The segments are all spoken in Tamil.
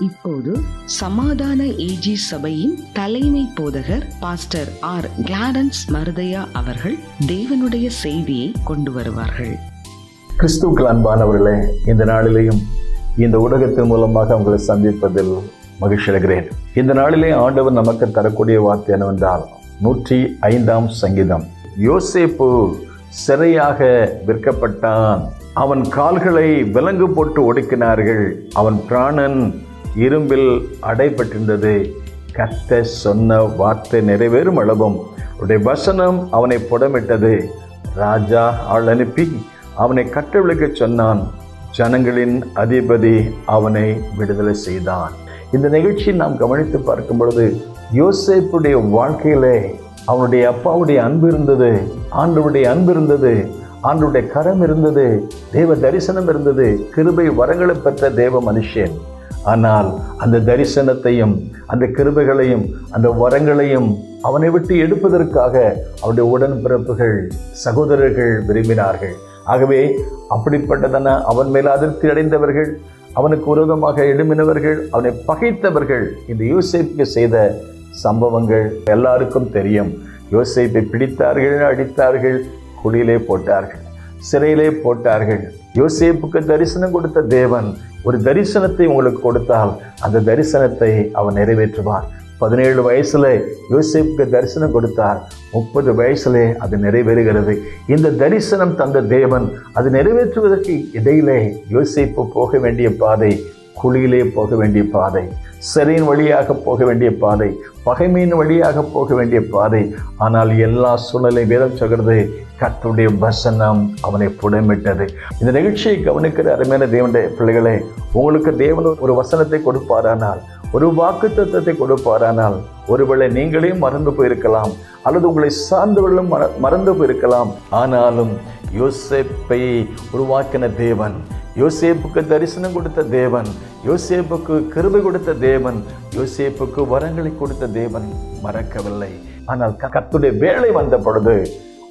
இப்போது சமாதான ஏஜி சபையின் தலைமை போதகர் பாஸ்டர் ஆர் கிளாரன்ஸ் மருதையா அவர்கள் தேவனுடைய செய்தியை கொண்டு வருவார்கள். கிறிஸ்துக்கள் அன்பானவர்களே இந்த நாளிலேயும் இந்த ஊடகத்தின் மூலமாக உங்களை சந்திப்பதில் மகிழ்ச்சி அடைகிறேன். இந்த நாளிலே ஆண்டவர் நமக்கு தரக்கூடிய வார்த்தை என்னவென்றால் நூற்றி ஐந்தாம் சங்கீதம். யோசேப்பு சிறையாக விற்கப்பட்டான். அவன் கால்களை விலங்கு போட்டு ஒடுக்கினார்கள். அவன் பிராணன் இரும்பில் அடைபட்டிருந்தது. கத்த சொன்ன வார்த்தை நிறைவேறும் அளவும். அவருடைய வசனம் அவனை புடமிட்டது. ராஜா ஆள் அனுப்பி அவனை கட்டவிழுக்க சொன்னான். ஜனங்களின் அதிபதி அவனை விடுதலை செய்தான். இந்த நிகழ்ச்சியை நாம் கவனித்து பார்க்கும் பொழுது யோசேப்புடைய வாழ்க்கையிலே அவனுடைய அப்பாவுடைய அன்பு இருந்தது ஆண்டவருடைய அன்பு இருந்தது ஆண்டவருடைய கரம் இருந்தது தேவ தரிசனம் இருந்தது கிருபை வரங்களை பெற்ற தேவ மனுஷன். ஆனால் அந்த தரிசனத்தையும் அந்த கிருபைகளையும் அந்த வரங்களையும் அவனை விட்டு எடுப்பதற்காக அவருடைய உடன்பிறப்புகள் சகோதரர்கள் விரும்பினார்கள். ஆகவே அப்படிப்பட்டதான அவன் மேல் அதிருப்தி அடைந்தவர்கள் அவனுக்கு விரோதமாக எழுமினவர்கள் அவனை பகைத்தவர்கள் இந்த யோசேப்புக்கு செய்த சம்பவங்கள் எல்லாருக்கும் தெரியும். யோசிப்பை பிடித்தார்கள் அடித்தார்கள் குழியிலே போட்டார்கள் சிறையிலே போட்டார்கள். யோசேப்புக்கு தரிசனம் கொடுத்த தேவன் ஒரு தரிசனத்தை உங்களுக்கு கொடுத்தால் அந்த தரிசனத்தை அவன் நிறைவேற்றுவார். பதினேழு வயசுல யோசேப்புக்கு தரிசனம் கொடுத்தார். முப்பது வயசுல அது நிறைவேறுகிறது. இந்த தரிசனம் தந்த தேவன் அது நிறைவேற்றுவதற்கு இடையிலே யோசேப்பு போக வேண்டிய பாதை குழியிலே போக வேண்டிய பாதை. சிறையின் வழியாக போக வேண்டிய பாதை பகைமையின் வழியாக போக வேண்டிய பாதை. ஆனால் எல்லா சூழ்நிலையும் வேதம் சொல்கிறது கத்துடைய வசனம் அவனை புடமிட்டது. இந்த நிகழ்ச்சியை கவனிக்கிற அருமையான தேவனுடைய பிள்ளைகளே உங்களுக்கு தேவன் ஒரு வசனத்தை கொடுப்பாரானால் ஒரு வாக்கு தத்துவத்தை கொடுப்பாரானால் ஒருவேளை நீங்களே மறந்து போயிருக்கலாம் அல்லது உங்களை சார்ந்தவர்களும் மறந்து போயிருக்கலாம். ஆனாலும் யோசிப்பை உருவாக்கின தேவன் யோசேப்புக்கு தரிசனம் கொடுத்த தேவன் யோசேப்புக்கு கிருபை கொடுத்த தேவன் யோசேப்புக்கு வரங்களை கொடுத்த தேவன் மறக்கவில்லை. ஆனால் கத்துடைய வேலை வந்த பொழுது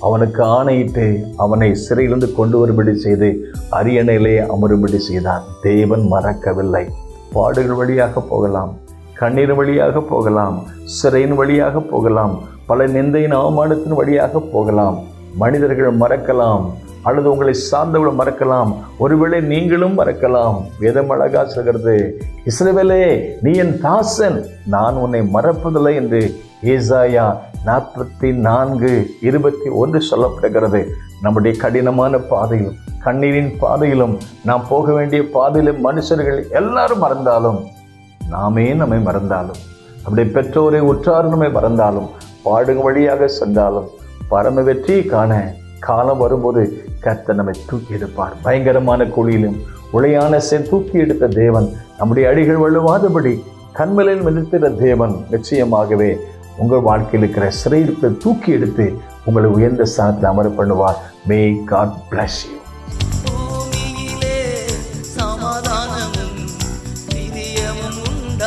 அவனுக்கு ஆணையிட்டு அவனை சிறையிலிருந்து கொண்டு வரும்படி செய்து அரியணையிலே அமரும்படி செய்தான். தேவன் மறக்கவில்லை. பாடுகள் வழியாக போகலாம் கண்ணீர் வழியாக போகலாம் சிறையின் வழியாக போகலாம் பல நிந்தையின் அவமானத்தின் வழியாக போகலாம் மனிதர்கள் மறக்கலாம் அல்லது உங்களை சார்ந்தவர்கள் மறக்கலாம். ஒருவேளை நீங்களும் மறக்கலாம். வேதம் அழகா சொல்கிறது இஸ்ரவேலே நீ என் தாசன். நான் உன்னை மறப்பதில்லை என்று ஏசாயா நாற்பத்தி நான்கு இருபத்தி ஒன்று சொல்லப்படுகிறது. நம்முடைய கடினமான பாதையிலும் கண்ணீரின் பாதையிலும் நாம் போக வேண்டிய பாதையிலும் மனுஷர்கள் எல்லாரும் மறந்தாலும் நாமே நம்மை மறந்தாலும் நம்முடைய பெற்றோரை உற்றார் நம்மை மறந்தாலும் பாடுங்க வழியாக சென்றாலும் பரம வெற்றியை காண காலம் வரும்போது கர்த்தர் நம்மை தூக்கி எடுப்பார். பயங்கரமான குழியிலும் உளையான தூக்கி எடுத்த தேவன் நம்முடைய அடிகள் வழுவாதபடி கண்மலையில் நிறுத்திற தேவன் நிச்சயமாகவே உங்கள் வாழ்க்கையில் இருக்கிற சிறையிருப்பை தூக்கி எடுத்து உங்களை உயர்ந்த ஸ்தானத்தில் அமர பண்ணுவார். மே காட் பிளஸ் யூ சமாதானமும் இந்த